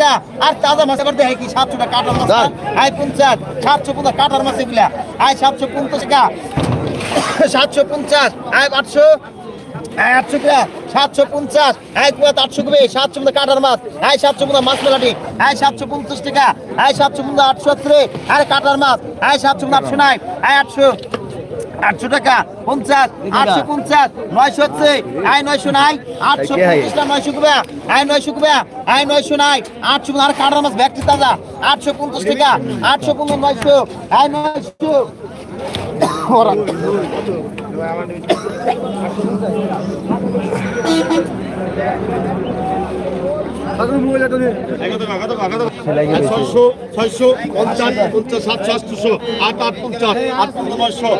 টাকা আর তাজা মাছ করতে হয় কি? সাতশো টাকা কাটার মাছ। আয় পঞ্চাশ। সাতশো পঞ্চাশ কাটার মাছ এগুলা। আয় সাতশো পঞ্চাশ টাকা। সাতশো পঞ্চাশ। আয় আটশো। আটশো টাকা। সাতশো পঞ্চাশ। আয় কুয়া আটশো কবে। সাতশো পঞ্চাশ কাটার মাছ। আয় সাতশো পঞ্চাশ মাছ মেলাটি। আয় সাতশো পঞ্চাশ টাকা। আয় সাতশো পঞ্চাশ আটশো আয় কাটার মাছ। আয় সাতশো পঞ্চাশ আটশো নাই আয় আটশো। আটশো টাকা পঞ্চাশ আটশো পঞ্চাশ নয়শো হচ্ছে আয় নয়শো নাই আটশো পঞ্চাশ নয়শো কুবা আয় নয়শো কুবা আয় নয়শো নাই আটশো আর কাটার মাছ ব্যাগটি তাজা আটশো পঞ্চাশ টাকা আটশো পঞ্চাশ নয়শো আয় নয়শো। ওরা। ছয়শো ছয়শো পঞ্চাশ পঞ্চাশ সাতশো আটশো আট আট পঞ্চাশ আট নয়শো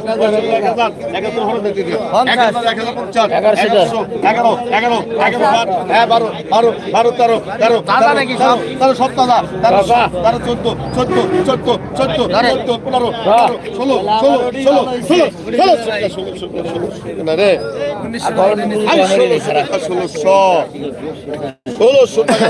এক হাজার এগারো হলো দেখে দিও এক হাজার এক হাজার পঞ্চাশ এগারোশো এগারো এগারো এগারো হ্যাঁ বারো বারো বারো তেরো তেরো দাদা নাকি? তেরো সব দাদা তেরো তেরো চোদ্দ চোদ্দ চোদ্দ চোদ্দ চোদ্দ পনেরো ষোলো ষোলো ষোলো ষোলো ষোলো ষোলো ষোলো ষোলো ষোলোশো ষোলোশো টাকা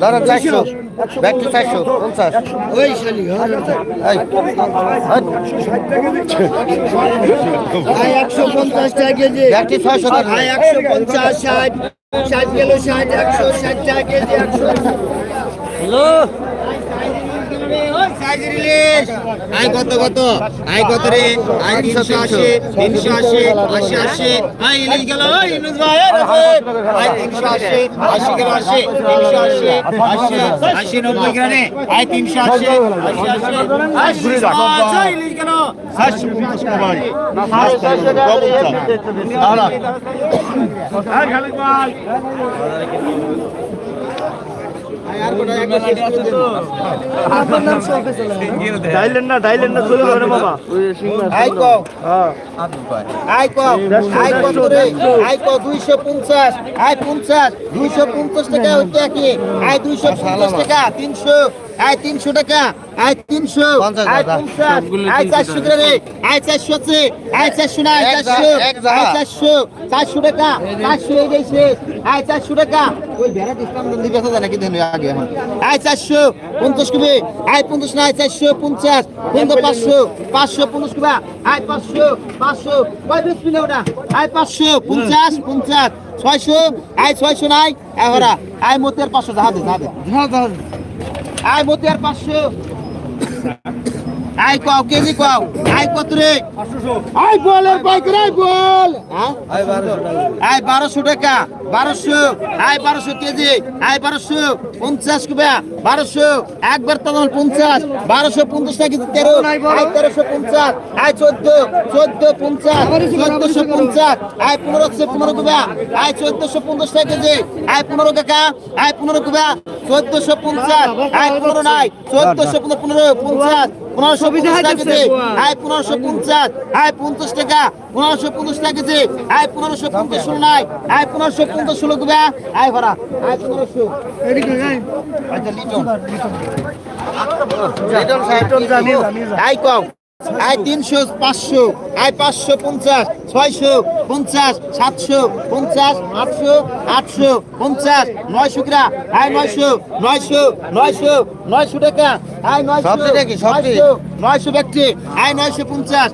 দাঁড়া একশো পঞ্চাশ টাকা কেজি ব্যাগ টু ছয়শো টাকা একশো পঞ্চাশ ষাট ষাট কিলো ষাট একশো ষাট টাকা কেজি একশো। আয় কত কত আয় কত রে আয় তিনশো আশি তিনশো আশি আশি আশি আয় ইলিশ গেল। আয় তিনশো আশি আশি গেল আশি তিনশো আশি আশি আশি নব্বই গ্রামে আয় তিনশো আশি আশি আশি আচ্ছা ইলিশ গেল পঞ্চাশ ভাই ডাইলেন না ডাইলেন না চলে যাবে বাবা আই কও আই কও আই কও আই কও 250 আই 50 250 টাকা হইতে কি আয় তিনশো টাকা আয় তিনশো। পঞ্চাশ আয় পঞ্চাশ আয় চারশো টাকা। রে আয় চারশো আছে আয় চারশো না আয় চারশো। আয় চারশো চারশো টাকা চারশো এই গেছে। আয় চারশো টাকা। ওই ভেড়া ডিসকাউন্ট দিবে তো নাকি দেন আগে এখন আয় চারশো পঞ্চাশ কবে আয় পঞ্চাশ না আয় চারশো পঞ্চাশ। পনেরো পাঁচশো পাঁচশো পঞ্চাশ কবা আয় পাঁচশো পাঁচশো। বেশ মিলে ওটা? আয় পাঁচশো পঞ্চাশ পঞ্চাশ। ছয়শো আয় ছয়শো নাই আয় হরা। আয় মতের পাঁচশো যাহাবে যাহাবে আয় মতের পাঁচশো আই কও কেজি কও? আই কত আই বল এর বাইক রে, বল। হ্যাঁ? আই 1200 টাকা 1200 আই 1200 কেজি আই 1200 50 কুবা 1200 একবার তোমার 50 1250 টাকা কেজি 13 আই 1350 আই 14 1450 1450 আই 1500 15 কুবা আই 1450 টাকা কেজি আই 15 টাকা আই 15 কুবা 1450 আই 15 নাই 1450 15 50 পনেরোশো পঞ্চাশ টাকা কেজি। আয় পনেরোশো পঞ্চাশ আয় পঞ্চাশ টাকা পনেরোশো পঞ্চাশ টাকা কেজি। আয় পনেরোশো পঞ্চাশ ষোলো নাই আয় পনেরোশো পঞ্চাশ ষোলো গুবা। আয় ভরা আয় পনেরোশো। আচ্ছা আয় কম। আয় তিনশো পাঁচশো আয় পাঁচশো পঞ্চাশ ছয়শো পঞ্চাশ সাতশো পঞ্চাশ আটশো আটশো পঞ্চাশ নয়শো গ্রা আয় নয়শো নয়শো নয়শো নয়শো টাকা আয় নয়শো নয়শো ব্যক্তি আয় নয়শো পঞ্চাশ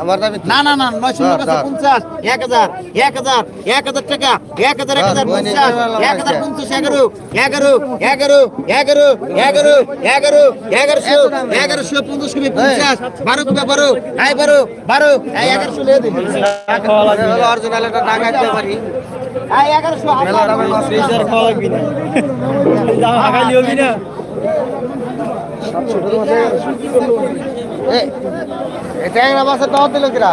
আমার দাবি না না না নয়শো ধর, টাকা ধর। পঞ্চাশ এক হাজার এক হাজার এক হাজার টাকা এক হাজার এক হাজার পঞ্চাশ এক হাজার। পঞ্চাশ এগারো এগারো এগারো এগারো এগারো এগারো এগারোশো এগারোশো পঞ্চাশ কবি পঞ্চাশ বারো কবি বারো আই বারো বারো এই এগারোশো লিয়ে দিন অরিজিনাল একটা টাকা দিতে পারি। আই এগারোশো মেলা দামে মাছ এই, এই ট্যাংরা মাছের দাওয়াত দিল কিরা?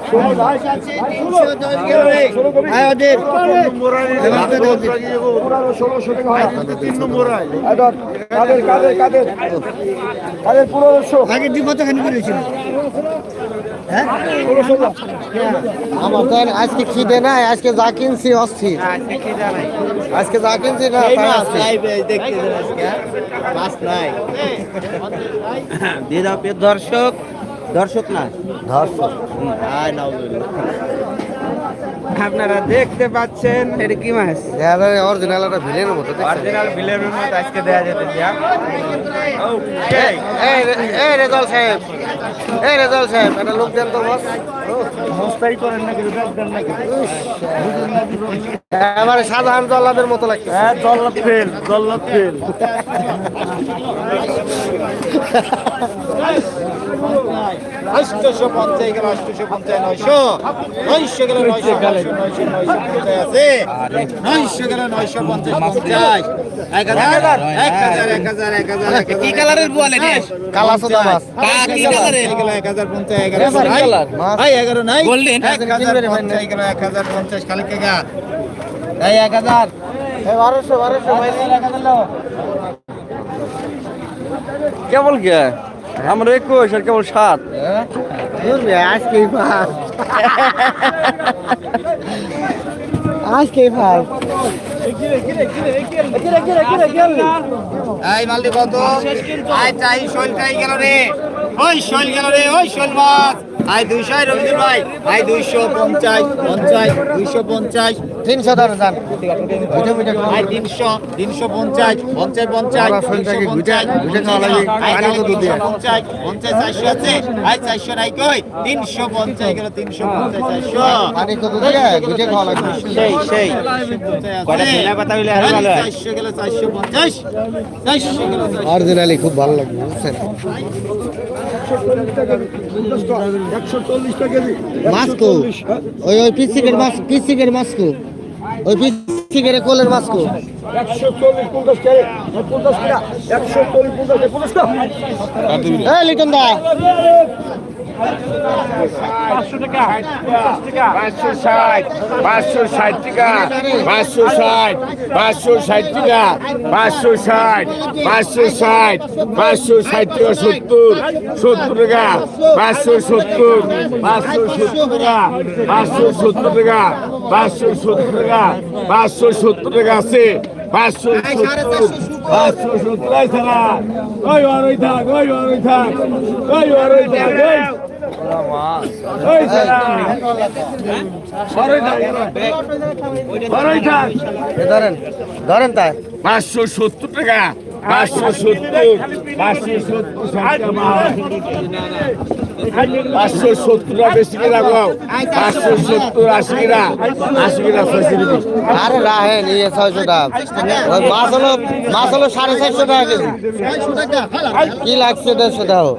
আমার তো আজকে খিদে নাই আজকে যা কিনছি অস্থির। আজকে যা কিনছি না প্রিয় দর্শক দর্শক না? ধর্ষণ আপনারা দেখতে পাচ্ছেন এটা কি মাছ? অরিজিনাল একটা ভিলেনের মতো? অরিজিনাল বিলের মতো আজকে দেয়া যেতে দিয়া। এই, রেজাল সাহেব। এই রেজাল সাহেব একটা লোক দেন তো বস। আমার সাধারণ জল্লাদের মতো লাগছে। হ্যাঁ জল্লাদ ফেল জল্লাদ ফেল। আষ্টশো পঞ্চাশ গেল আষ্টশো পঞ্চাশ নয়শো। নয়শো গেল নয়শো। এগারো নাই? এক হাজার পঞ্চাশ খালি কেগা এই এক হাজার বারোশো বারোশো। কেবল কে আমরা একুশ আর কেবল সাত আজকে ভাত আজকে ভাই? এই মালদি কত আই চাই, শৈল চাই গেল রে। ওই শৈল গেল রে, ওই শৈল মাছ। আই দুইশো রবীন্দ্র ভাই। আই দুইশো পঞ্চাশ পঞ্চাশ, দুইশো পঞ্চাশ। তিনশো ধরে যান বুঝে বুঝে আই তিনশো তিনশো পঞ্চাশ পঞ্চাশ পঞ্চাশ। পঞ্চাশ। পঞ্চাশ চারশো আছে। আই চারশো নাই কই? তিনশো পঞ্চাশ গেল তিনশো পঞ্চাশ চারশো। পানি কত দিয়ে গুজে খাওয়া লাগবে সেই সেই। কথা আরও ভালো চারশো গেল চারশো পঞ্চাশ। চারশো গেল অরিজিনালি খুব ভালো লাগবে বুঝছেন? মাস্কো ওই ওই পিসিকের মাছ পিসিকের মাস্কো ওই পিসিকের কোলের মাস্কো এই লিটন দা। পাঁচশো ষাট পাঁচশো ষাট টাকা পাঁচশো ষাট পাঁচশো ষাট টাকা পাঁচশো ষাট পাঁচশো ষাট পাঁচশো ষাট টাকা টাকা পাঁচশো সত্তর পাঁচশো সত্তর টাকা পাঁচশো সত্তর টাকা পাঁচশো সত্তর টাকা পাঁচশো সত্তর টাকা আছে পাঁচশো সত্তর পাঁচশো সত্তর না ওই থাক ওই থাক ওই থাক ধরেন ধরেন তাই পাঁচশো সত্তর টাকা পাঁচশো সত্তর পাঁচশো সত্তর। পাঁচশো সত্তর টাকা বেশি করে রাখো। পাঁচশো সত্তর আশি কিনা আশি কিনা ছয়শো দিবি আরে রাহে নিয়ে ছয়শো টাকা। ওই মাছ হলো মাছ হলো সাড়ে চারশো টাকা কেজি। কি লাগছে দেড়শো টাকা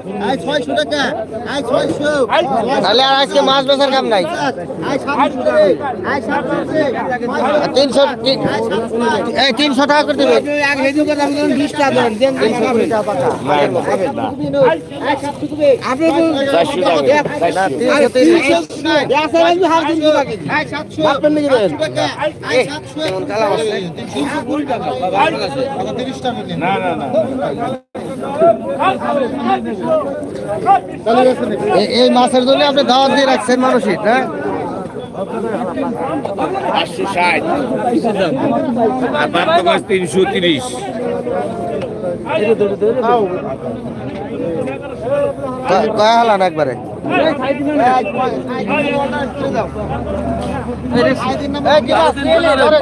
তাহলে আর আজকে মাছ বেচার কাম নাই। তিনশো এই তিনশো টাকা করে দেবে। আপনি এই মাছের জন্য আপনি দাওয়াত দিয়ে রাখছেন মানুষই না পাঁচশো ষাট আর মাছ তিনশো তিরিশ কয় হালান একবারে?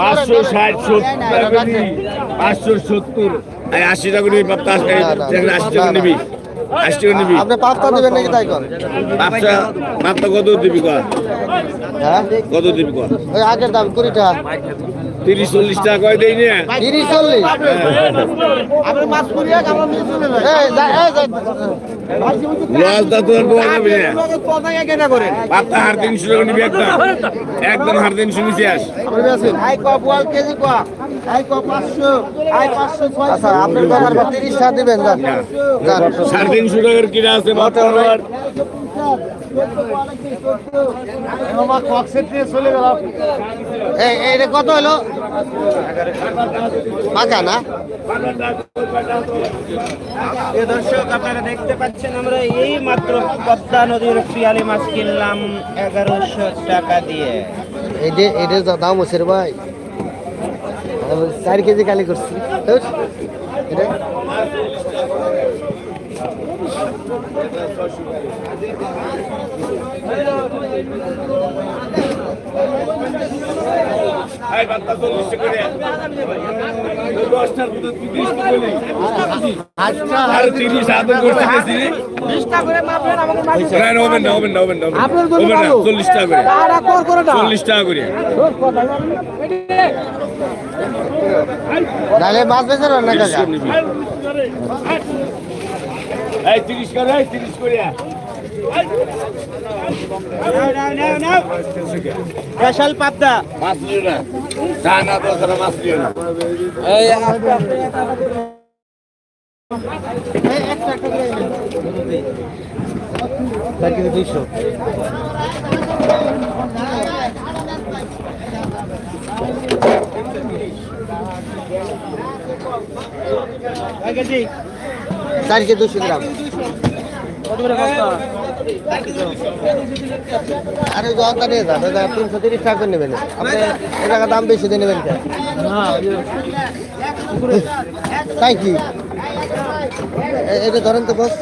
পাঁচশো ষাট সত্তর পাঁচশো সত্তর। এই আশি টাকা নিবি আশি টাকা নিবি। আশি টাকা নিবি আপনি পাঁচটা দেবেন নাকি তাই কর বাপ্তা বাপ্তা কত দিবি কর হ্যাঁ? কত দিবি কর ওই আগের দাম কুড়ি টাকা। তিরিশ চল্লিশ টাকা কয় দেই না তিরিশ চল্লিশ। এই, যা- এই, যা- লস দা তোর বল যাবে না হার তিনশো টাকা নিবি একদম একদম হার তিনশো নিচে আস। আচ্ছা যান। সাড়ে তিনশো টাকার কিনা আছে এটা কত হলো? পাকা না? দর্শক আপনারা দেখতে পাচ্ছেন আমরা এই মাত্র পদ্মা নদীর পিয়ালি মাছ কিনলাম এগারোশো টাকা দিয়ে। এটা যা দাম হচ্ছে ভাই। চার কেজি কালি করছি। এটা। চল্লিশ টাকা করে না, চল্লিশ টাকা করে। চল্লিশ টাকা করে। তাহলে মাছ বেচার না কাকা? এই তিরিশ করে তিরিশ করে। স্পেশাল পাবদা। মাছ লিও না না না দরকার মাছ লিও না দুইশো চার কেজি দুশো গ্রাম আরে নিয়ে যান এটা তিনশো তিরিশ টাকা করে নেবেন। আপনি এ টাকা দাম বেশি দিয়ে নেবেন কেন? তাই কি এটা ধরেন তো বস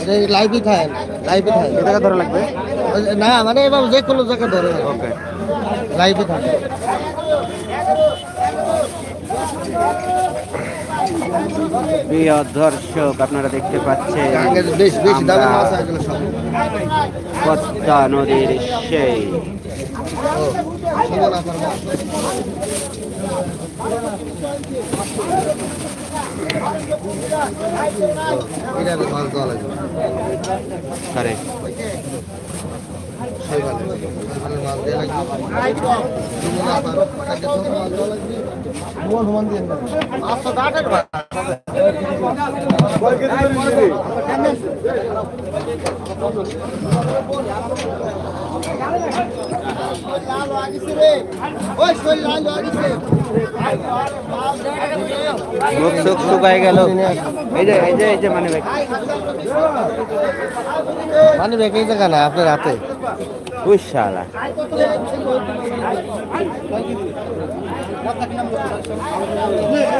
এটা লাইভই থাকেন লাইভই থাকে এটা ধরা লাগবে? না মানে এবার যে কোনো জায়গায় ধরে ওকে লাইভই থাকে প্রিয় দর্শক আপনারা দেখতে পাচ্ছেন পদ্মা নদীর সেই। ও দাঁড়াতে পারে। ওই শৈল লাল লাগিছে মুখ সুখ শুকায় গেল। এই যে এই যে এই যে মানে ভাই। মানে বেঁকে জায়গা না আপনার হাতে? উই এক এক এক এক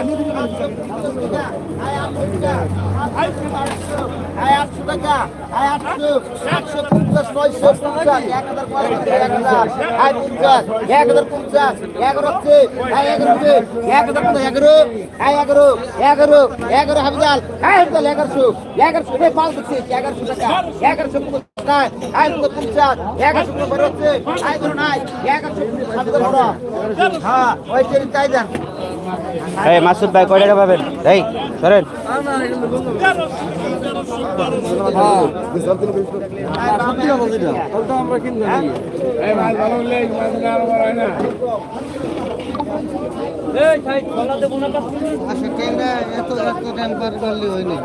এগারোশো এগারোশো এগারোশো টাকা এগারোশো পঞ্চাশ আয় পঞ্চাশ এগারোশো বারো হচ্ছে আয় করো নাই এগারোশো হাবিজাল হ্যাঁ ওই এই মাসুদ ভাই কয় টাকা পাবেন? এই ধরেন আমরা মাছ হয় আচ্ছা টেম্পার করলে হয়নি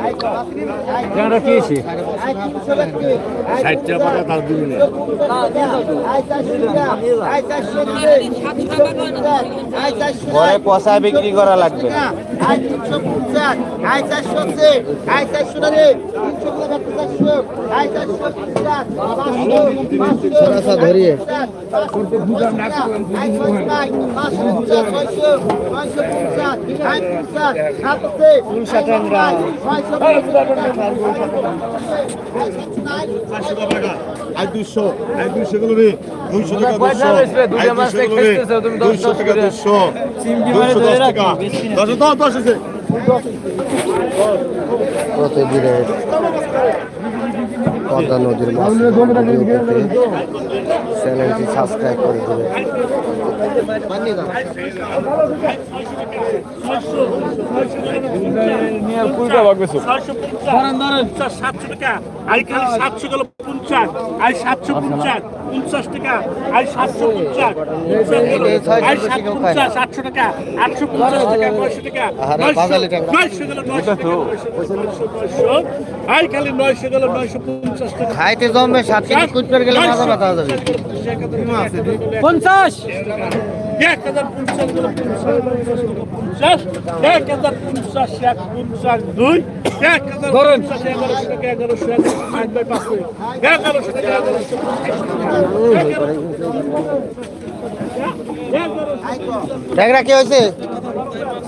ষাটটা পাকা তার দিবি না ঘরে পচা বিক্রি করা লাগবে ধরিয়ে পদ্মা নদীর মাছ সাবস্ক্রাইব করে দেবে। সাতশো খাইতে জমবে সাত পঞ্চাশ। এক হাজার পঞ্চাশ গেল পঞ্চাশ পঞ্চাশ এক হাজার পঞ্চাশ এক পঞ্চাশ দুই এক হাজার পঞ্চাশ এগারোশো টাকা এগারোশো এগারোশো আট বাই পাঁচ করে এগারোশো টাকা এগারোশো ট্যাংরা কি হয়েছে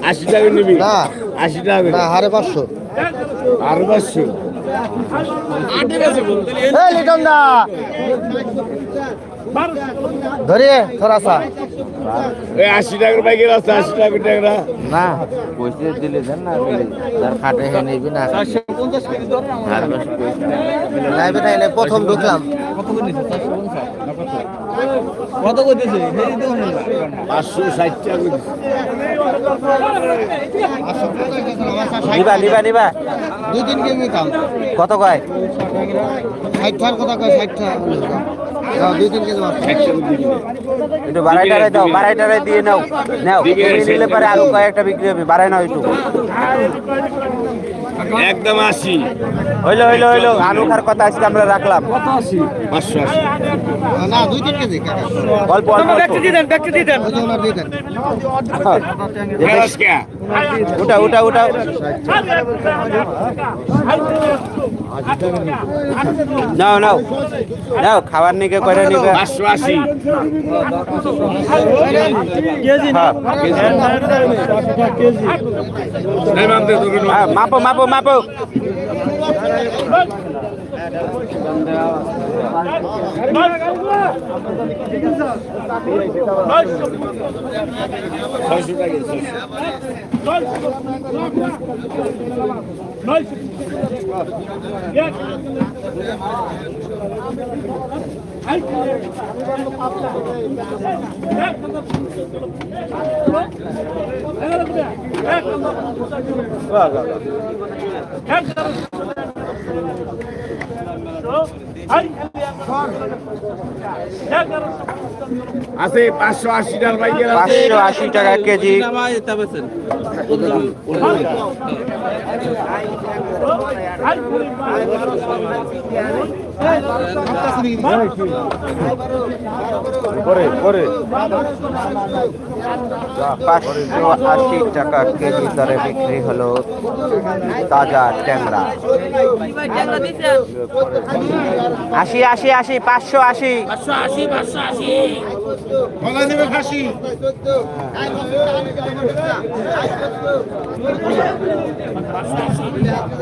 আশি টাকা নিবি না আশি টাকা না হারে পাঁচশো আর পাঁচশো এই লিটন দা ধরিয়ে থরাসা এই আশি টাকার বাইকের আছে আশি টাকা টাকা। না। পয়সা দিলে দেন না তার খাটে হে নিবি না। প্রথম ঢুকলাম। পাঁচশো ষাট টাকা নিবা নিবা নিবা। দুই তিন কেজি নিতাম কত কয়? ষাট টাকার কথা কয় ষাট টাকা দুই তিন কেজি একটু বাড়াই টাড়াই দাও বাড়াই টাড়াই দিয়ে নাও। নাও নিলে পরে আরও কয়েকটা বিক্রি হবে বাড়াই নাও একটু। একদম আশি। হইল হইল হইল আলু খার কথা আজকে আমরা রাখলাম। পাঁচশো আশি। না দুই তিন কেজি কাকা। অল্প অল্প ওনার দিয়ে দেন উঠা উঠা উঠা। নাও নাও। নাও খাবার নিকে করে নিবে। আশি। হ্যাঁ, মাপো মাপো। মাপো ¡Ay, el আছে পাঁচশো আশি টাকার বাইকের পাঁচশো আশি টাকা কেজি। পাঁচশো আশি টাকা কেজি দরে বিক্রি হলো তাজা ট্যাংরা। আশি আশি আশি পাঁচশো আশি।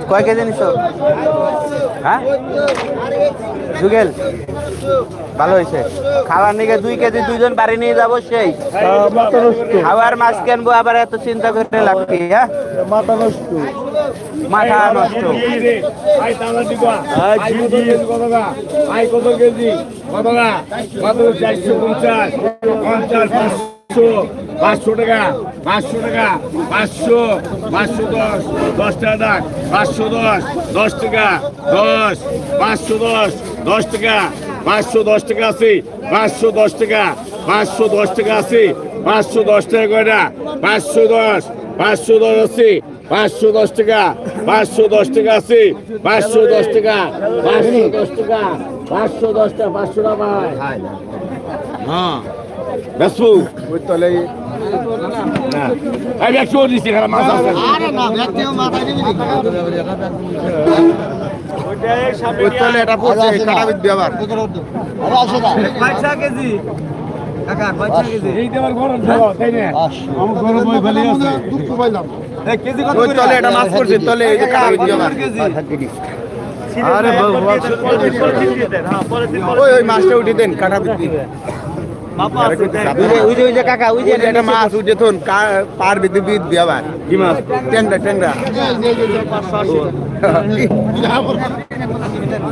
কয় কেজি নিছো? হ্যাঁ? যুগেল। ভালো হয়েছে খাওয়ার নিকে দুই কেজি দুইজন বাড়ি নিয়ে যাব সেই। খাওয়ার মাছ কিনবো আবার এত চিন্তা করতে লাগবে হ্যাঁ? মাথা নষ্ট। মাথা নষ্ট আই তালা দিবা। আই কেজি কত গা আই কত কেজি কত গা কত চারশো পঞ্চাশ পঞ্চাশ পাঁচশো পাঁচশো টাকা পাঁচশো টাকা পাঁচশো পাঁচশো দশ দশ টাকা ডাক পাঁচশো দশ দশ টাকা দশ পাঁচশো দশ দশ টাকা পাঁচশো দশ টাকা আছে পাঁচশো দশ টাকা পাঁচশো দশ টাকা আছে পাঁচশো দশ টাকা কয়টা? পাঁচশো দশ পাঁচশো দশ আছে পাঁচশো দশ টাকা পাঁচশো দশ টাকা আছে। পাঁচশো দশ টাকা পাঁচশো দশ টাকা পাঁচশো দশ টাকা পাঁচশো টাকা হ্যাঁ। ব্যস্ত ওই তলে না। আমি একশো দিচ্ছি এখানে মাছ আছে। আরে না ব্যক্তিও মাথায় দিবি ওই তলে এটা পড়ছে কাটা বিদ্যা আবার। আরে আসে না। পয়সা কেজি। কাকা পয়সা কেজি। ওই তলে এটা মাছ পড়ছে তলে এই যে কাটা বিদ্যা আবার আরে ওই ওই মাছটা উঠে দেন কাটা বিদ্যা ওই যে ওই যে কাকা ওই যে এটা মাছ উঠে থন পার বিদ্যুৎ বিদ্যা আবার। কি মাছ? ট্যাংরা ট্যাংরা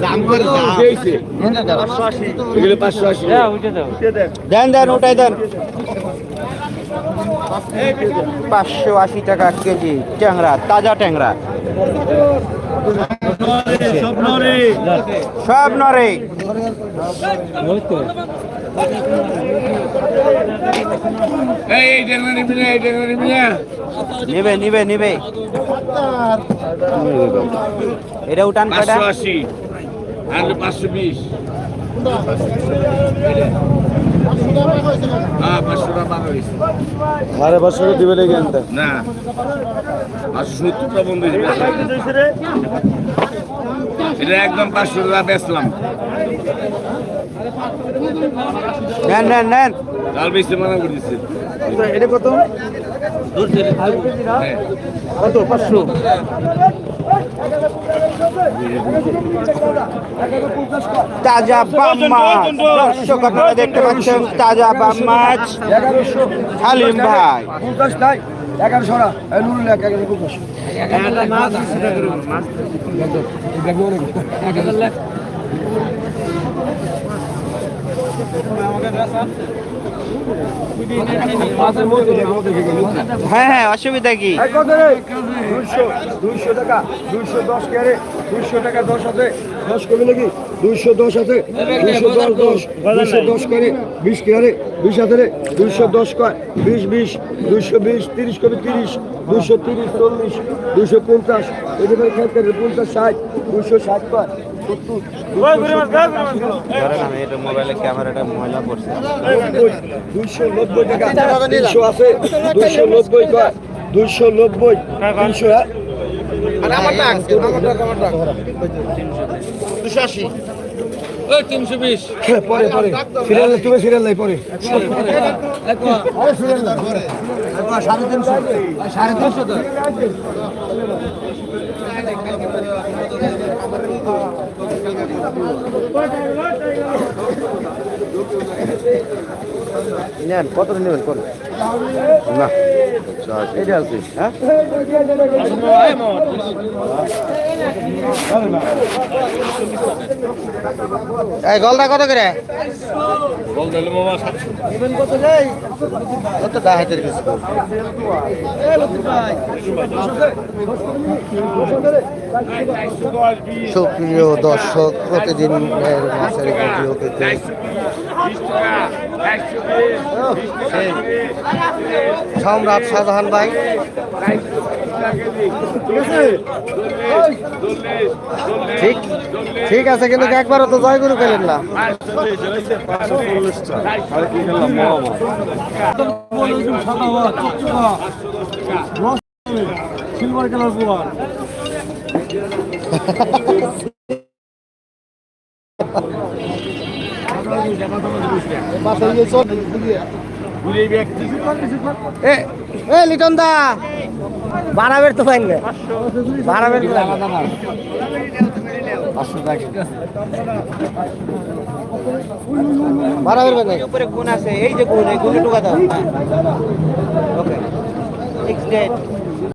দাম করে এগুলো পাঁচশো আশি। দেন দেন ওটাই দেন। পাঁচশো আশি টাকা কেজি ট্যাংরা তাজা ট্যাংরা। সব নরে নিবে নিবে নিবে এটা উঠান পাঁচশো আশি। আর পাঁচশো বিশ। হ্যাঁ পাঁচশো আরে পাঁচশো দিবে লেগে আনতে না। পাঁচশো সত্তরটা বন্ধ এটা একদম পাঁচশো টাকা বেচলাম। নেন নেন নেন। কাল বেশি মানা করে দিচ্ছে এটা কত? হ্যাঁ। কত? পাঁচশো? তাজা বাম মাছ। দর্শক আপনারা দেখতে পাচ্ছেন তাজা বাম মাছ। হালিম ভাই। হ্যাঁ হ্যাঁ অসুবিধা কি? দুইশো দশ কেয়ারে দুইশো টাকা দশ আছে দশ দুইশো দশ দশ দশ, দুইশো দশ করে বিশ কেয়ারে বিশ হাজারে দুইশো দশ কয়? বিশ বিশ, দুইশো বিশ, তিরিশ কমে তিরিশ, দুইশো তিরিশ, চল্লিশ, দুইশো পঞ্চাশ। এদিকে পঞ্চাশ ষাট, দুইশো ষাট কয়? ধরেন আমি এটা মোবাইলের ক্যামেরাটা ময়লা পড়ছে দুইশো নব্বই টাকা দুইশো আছে দুইশো নব্বই দুইশো নব্বই তিনশো হ্যাঁ? হ্যাঁ, পরে পরে সিরিয়াল তুমি সিরিয়াল নাই পরে আরে সিরিয়াল নাই পরে। সাড়ে তিনশো। সাড়ে তিনশো তো। নেন কত নেবেন কত না এটা আছে হ্যাঁ? এই গলদা কত করে? কত দা হাতের কিছু? সুপ্রিয় দর্শক, প্রতিদিন মাছের ভিডিও পেতে সম্রাট সাধারণ ভাই। ঠিক ঠিক আছে, কিন্তু একবারও তো জয় গুরু পেলেন না। সিলভার কালার এ লিটন দা। বাড়াবের তো ফাইন বাড়াবের বাড়াবের উপরে গুণ আছে? এই যে গুণ এই গুণে ঢুকা দাও ওকে ডেট